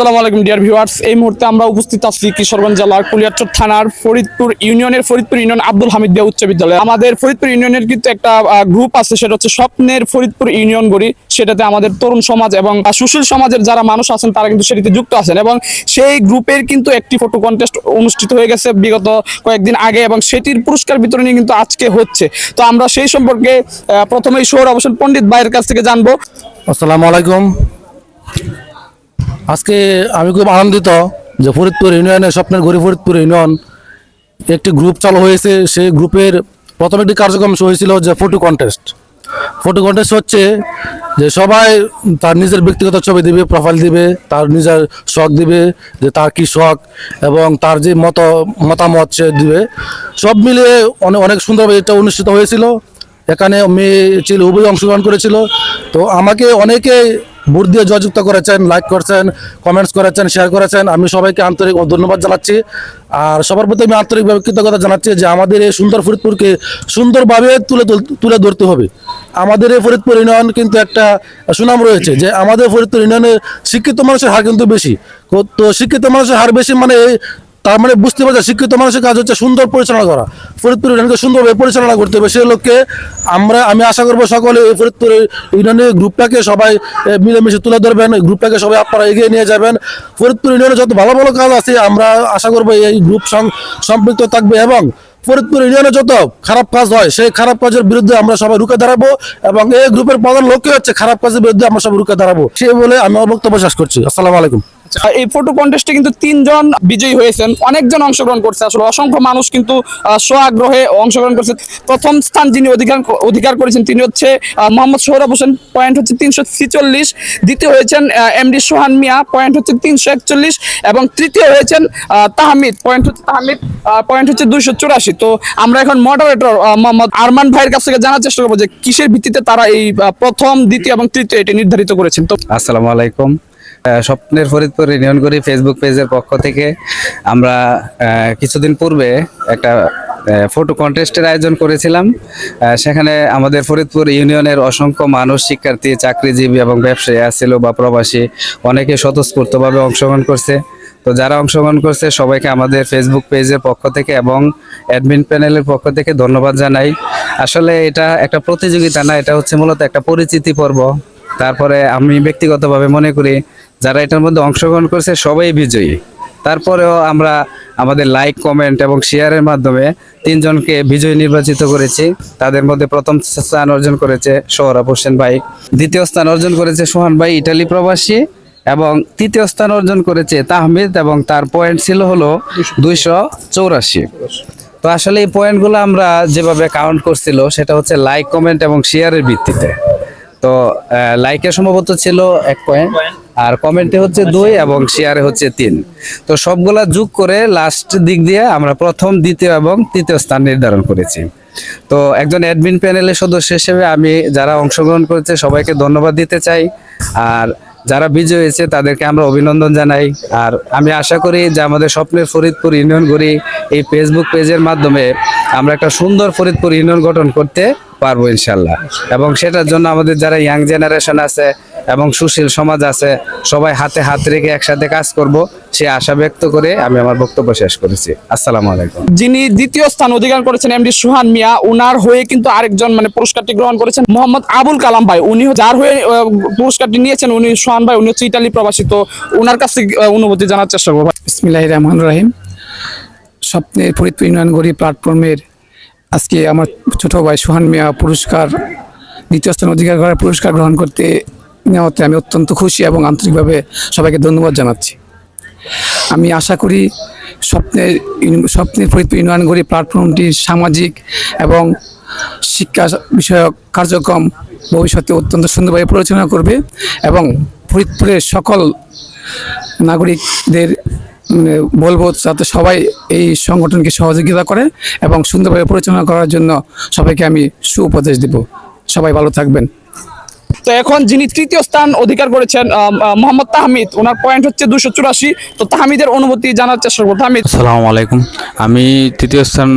আসসালামু আলাইকুম dear viewers এই মুহূর্তে আমরা উপস্থিত আছি কিশোরগঞ্জ জেলার কুলিয়ারচর থানার ফরিদপুর ইউনিয়নের ফরিদপুর ইউনিয়ন আব্দুল হামিদ দিয়া উচ্চ বিদ্যালয়। আমাদের ফরিদপুর ইউনিয়নের কিন্তু একটা গ্রুপ আছে, সেটা হচ্ছে স্বপ্নের ফরিদপুর ইউনিয়ন গড়ি। সেটাতে আমাদের তরুণ সমাজ এবং সুশীল সমাজের যারা মানুষ আছেন, তারা কিন্তু সেটিতে যুক্ত আছেন এবং সেই গ্রুপের কিন্তু একটি ফটো কন্টেস্ট অনুষ্ঠিত হয়ে গেছে বিগত কয়েকদিন আগে এবং সেটির পুরস্কার বিতরণী কিন্তু আজকে হচ্ছে। তো আমরা সেই সম্পর্কে প্রথমেই সৌর অবসর পণ্ডিত ভাইয়ের কাছ থেকে জানব। আসসালামু আলাইকুম। আজকে আমি খুব আনন্দিত যে ফরিদপুর ইউনিয়নের স্বপ্নের গরিব ফরিদপুর ইউনিয়ন একটি গ্রুপ চালু হয়েছে। সেই গ্রুপের প্রথম একটি কার্যক্রম হয়েছিল যে ফটো কন্টেস্ট ফটো কন্টেস্ট হচ্ছে যে সবাই তার নিজের ব্যক্তিগত ছবি দিবে প্রোফাইল দিবে, তার নিজের শখ দিবে যে তার কি শখ এবং তার যে মত, মতামত সে দিবে। সব মিলিয়ে অনেক অনেক সুন্দরভাবে এটা অনুষ্ঠিত হয়েছিল। এখানে মেয়ে ছেলে, উভয় অংশগ্রহণ করেছিল। তো আমাকে অনেকে ভোট দিয়ে জয়যুক্ত করেছেন লাইক করেছেন কমেন্টস করেছেন শেয়ার করেছেন। আমি সবাইকে আন্তরিক ধন্যবাদ জানাচ্ছি। আর সবার প্রতি আমি আন্তরিকভাবে কৃতজ্ঞতা জানাচ্ছি যে আমাদের এই সুন্দর ফরিদপুরকে সুন্দরভাবে তুলে তুলে ধরতে হবে। আমাদের এই ফরিদপুর ইউনিয়ন কিন্তু একটা সুনাম রয়েছে যে আমাদের ফরিদপুর ইউনিয়নে শিক্ষিত মানুষের হার কিন্তু বেশি। তো শিক্ষিত মানুষের হার বেশি মানে তার মানে বুঝতে পারছে, শিক্ষিত মানুষের কাজ হচ্ছে সুন্দর পরিচালনা করা। ফরিদপুর ইউনিয়নকে সুন্দরভাবে পরিচালনা করতে হবে। সেই লক্ষ্যে আমরা, আমি আশা করব সকলে এই ফরিদপুর ইউনিয়নের গ্রুপটাকে সবাই মিলেমিশে তুলে ধরবেন, গ্রুপটাকে সবাই আপনারা এগিয়ে নিয়ে যাবেন। ফরিদপুর ইউনিয়নে যত ভালো ভালো কাজ আছে, আমরা আশা করব এই গ্রুপ সং- সম্পৃক্ত থাকবে এবং ফরিদপুর ইউনিয়নে যত খারাপ কাজ হয়, সেই খারাপ কাজের বিরুদ্ধে আমরা সবাই রুখে দাঁড়াবো এবং এই গ্রুপের প্রধান লক্ষ্য হচ্ছে খারাপ কাজের বিরুদ্ধে আমরা সবাই রুখে দাঁড়াবো। সেই বলে আমি বক্তব্য শেষ করছি। আসসালামু আলাইকুম। এই ফটো কন্টেস্টে কিন্তু তিনজন বিজয়ী হয়েছেন। অনেকজন অংশগ্রহণ করছে। আসলে অসংখ্য মানুষ কিন্তু আহ, স্বআগ্রহে অংশগ্রহণ করছে। প্রথম স্থান যিনি অধিকার অধিকার করেছেন তিনি হচ্ছে মোহাম্মদ সোহরাব হোসেন। পয়েন্ট হচ্ছে তিনশো ছিচল্লিশ। দ্বিতীয় হয়েছেন এমডি সোহান মিয়া। পয়েন্ট হচ্ছে তিনশো একচল্লিশ। এবং তৃতীয় হয়েছেন তাহমিদ। পয়েন্ট হচ্ছে তাহমিদ পয়েন্ট হচ্ছে দুইশো চুরাশি। তো আমরা এখন মডারেটর মোহাম্মদ আরমান ভাইয়ের কাছ থেকে জানার চেষ্টা করব যে কিসের ভিত্তিতে তারা এই প্রথম দ্বিতীয় এবং তৃতীয় এটি নির্ধারিত করেছেন। তো আসসালামু আলাইকুম। স্বপ্নের ফরিদপুর ইউনিয়ন করি ফেসবুক পেজের পক্ষ থেকে। আমরা কিছুদিন পূর্বে একটা ফটো কন্টেস্টের আয়োজন করেছিলাম। সেখানে আমাদের ফরিদপুর ইউনিয়নের অসংখ্য মানুষ, শিক্ষার্থী, চাকরিজীবী এবং ব্যবসায়ী আছিল বা প্রবাসী, অনেকে স্বতঃস্ফূর্তভাবে অংশগ্রহণ করছে। তো যারা অংশগ্রহণ করছে, সবাইকে আমাদের ফেসবুক পেজের পক্ষ থেকে এবং অ্যাডমিন প্যানেলের পক্ষ থেকে ধন্যবাদ জানাই। আসলে এটা একটা প্রতিযোগিতা না, এটা হচ্ছে মূলত একটা পরিচিতি পর্ব। তারপরে আমি ব্যক্তিগতভাবে মনে করি যারা এটার মধ্যে অংশগ্রহণ করছে, সবাই বিজয়ী। তারপরেও আমরা আমাদের লাইক, কমেন্ট এবং শেয়ারের মাধ্যমে তিনজনকে বিজয়ী নির্বাচিত করেছি। তাদের মধ্যে প্রথম স্থান অর্জন করেছে সোহরাব হোসেন ভাই, দ্বিতীয় স্থান অর্জন করেছে সোহান ভাই, ইটালি প্রবাসী, এবং তৃতীয় স্থান অর্জন করেছে তাহমিদ, এবং তার পয়েন্ট ছিল হলো দুইশো চৌরাশি। তো আসলে এই পয়েন্টগুলো আমরা যেভাবে কাউন্ট করছিল, সেটা হচ্ছে লাইক কমেন্ট এবং শেয়ারের ভিত্তিতে। তো লাইকে সম্ভবত ছিল এক পয়েন্ট আর কমেন্টে হচ্ছে দুই এবং শেয়ারে হচ্ছে তিন। তো সবগুলা যোগ করে লাস্ট দিক দিয়ে আমরা প্রথম, দ্বিতীয় এবং তৃতীয় স্থান নির্ধারণ করেছি। তো একজন অ্যাডমিন প্যানেলের সদস্য হিসেবে আমি যারা অংশগ্রহণ করেছে, সবাইকে ধন্যবাদ দিতে চাই। আর যারা বিজয় হয়েছে, তাদেরকে আমরা অভিনন্দন জানাই। আর আমি আশা করি যে আমাদের স্বপ্নের ফরিদপুর ইউনিয়ন এই ফেসবুক পেজের মাধ্যমে আমরা একটা সুন্দর ফরিদপুর ইউনিয়ন গঠন করতে পারব ইনশাল্লাহ। এবং সেটার জন্য আমাদের যারা ইয়াং জেনারেশন আছে এবং সুশীল সমাজ আছে সবাই হাতে হাত রেখে একসাথে কাজ করব সে আশা ব্যক্ত করে আমি আমার বক্তব্য শেষ করেছি। আসসালামু আলাইকুম। যিনি দ্বিতীয় স্থান অধিকার করেছেন এমডি সুহান মিয়া উনার হয়ে কিন্তু আরেকজন মানে পুরস্কারটি গ্রহণ করেছেন মোহাম্মদ আবুল কালাম ভাই। উনি যার হয়ে পুরস্কারটি নিয়েছেন উনি সোহান ভাই উনি হচ্ছে ইটালি প্রবাসী। তো উনার কাছ থেকে অনুভূতি জানার চেষ্টা করব বিসমিল্লাহ রহমান রাহিম। স্বপ্নের ফরিদপুর ইউনিয়ন গড়ি প্ল্যাটফর্মের আজকে আমার ছোট ভাই সোহান মিয়া পুরস্কার, দ্বিতীয় স্থান অধিকার করার পুরস্কার গ্রহণ করতে নেওয়াতে আমি অত্যন্ত খুশি এবং আন্তরিকভাবে সবাইকে ধন্যবাদ জানাচ্ছি। আমি আশা করি স্বপ্নের স্বপ্নের ফরিদপুর ইউনিয়ন গড়ি প্ল্যাটফর্মটি সামাজিক এবং শিক্ষা বিষয়ক কার্যক্রম ভবিষ্যতে অত্যন্ত সুন্দরভাবে পরিচালনা করবে এবং ফরিদপুরের সকল নাগরিকদের বলব যাতে সবাই এই সংগঠনকে সহযোগিতা করে এবং সুন্দরভাবে পরিচালনা করার জন্য সবাইকে আমি সুউপদেশ দেব। সবাই ভালো থাকবেন। তো এখন যিনি তৃতীয় স্থান অধিকার করেছেন মোহাম্মদ তাহমিদ ওনার পয়েন্ট হচ্ছে দুশো চুরাশি। তো তাহমিদের অনুভূতি জানার চেষ্টা করব। তাহমিদ। আসসালামু আলাইকুম। আমি তৃতীয় স্থান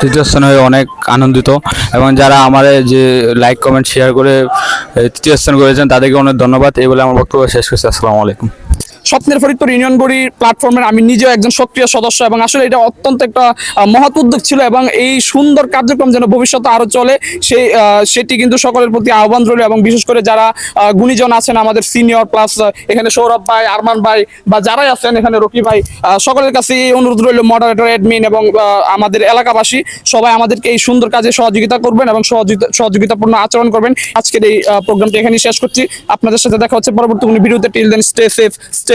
তৃতীয় স্থান হয়ে অনেক আনন্দিত এবং যারা আমার যে লাইক কমেন্ট শেয়ার করে তৃতীয় স্থান করেছেন তাদেরকে অনেক ধন্যবাদ। এই বলে আমার বক্তব্য শেষ করছি। আসসালামু আলাইকুম। স্বপ্নের ফরিদপুর ইউনিয়ন গড়ি প্ল্যাটফর্মের আমি নিজেও একজন সক্রিয় সদস্য এবং আসলে এটা অত্যন্ত একটা মহৎ উদ্যোগ ছিল এবং এই সুন্দর কার্যক্রম যেন ভবিষ্যতে আরও চলে, সেই সেটি কিন্তু সকলের প্রতি আহ্বান রইল এবং বিশেষ করে যারা গুণীজন আছেন আমাদের সিনিয়র প্লাস এখানে সৌরভ ভাই, আরমান ভাই বা যারাই আছেন এখানে রকি ভাই সকলের কাছে এই অনুরোধ রইল মডারেটর অ্যাডমিন এবং আমাদের এলাকাবাসী সবাই আমাদেরকে এই সুন্দর কাজে সহযোগিতা করবেন এবং সহযোগিতা, সহযোগিতাপূর্ণ আচরণ করবেন। আজকের এই প্রোগ্রামটি এখানে শেষ করছি। আপনাদের সাথে দেখা হচ্ছে পরবর্তী কোনো ভিডিওতে। Till then stay safe stay